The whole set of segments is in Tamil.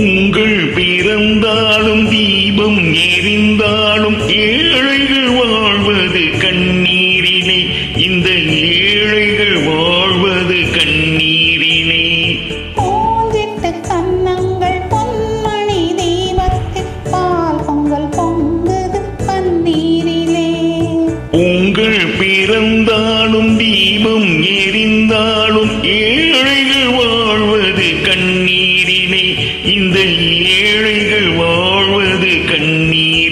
உங்கள் பிறந்தாலும் தீபம் எரிந்தாலும் ஏழைகள் வாழ்வது கண்ணீரிலே. இந்த ஏழைகள் வாழ்வது கண்ணீரிலே. போந்திட்ட கண்ணங்கள் பொன்மணி தெய்வத்தில் பால் பொங்கல் பொங்குது கண்ணீரிலே உங்கள் பிறந்தாலும் தீபம் எரிந்தாலும் ஏழைகள் வாழ் இந்த ஏழைகள் வாழ்வது கண்ணீர்.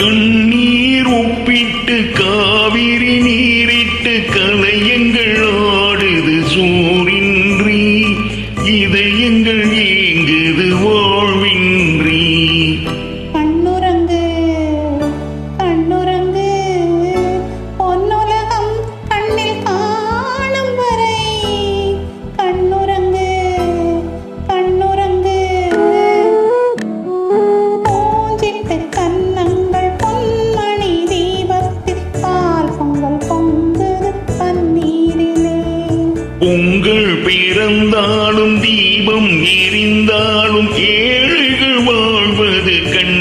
கண்ணீர் ஒப்பிட்டு காவிரி நீரிட்டு கலையங்கள் ஆடுது சூரின்றி. இதயங்கள் ஏங்குது வாழ்வின் உங்கள் பிறந்தாலும் தீபம் எரிந்தாலும் ஏழைகள் வாழ்வது கண்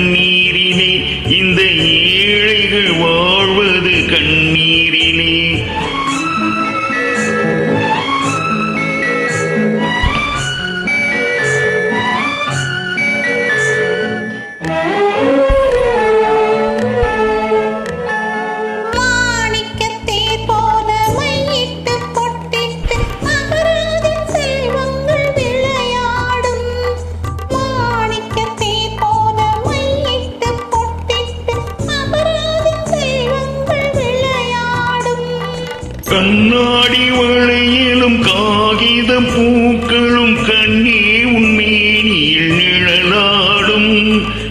கண்ணாடி வளையலும் காகித பூக்களும் கண்ணே உன்மேனியில் நிழலாடும்.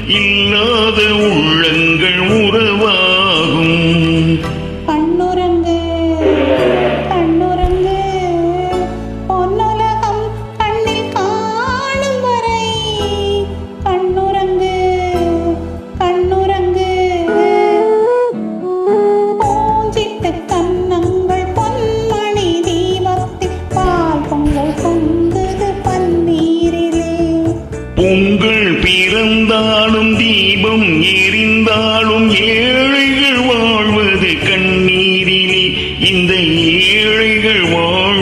இல்லாத உள்ளங்கள் உங்கள் பிறந்தாலும் தீபம் எரிந்தாலும் ஏழைகள் வாழ்வது கண்ணீரிலே. இந்த ஏழைகள் வாழ்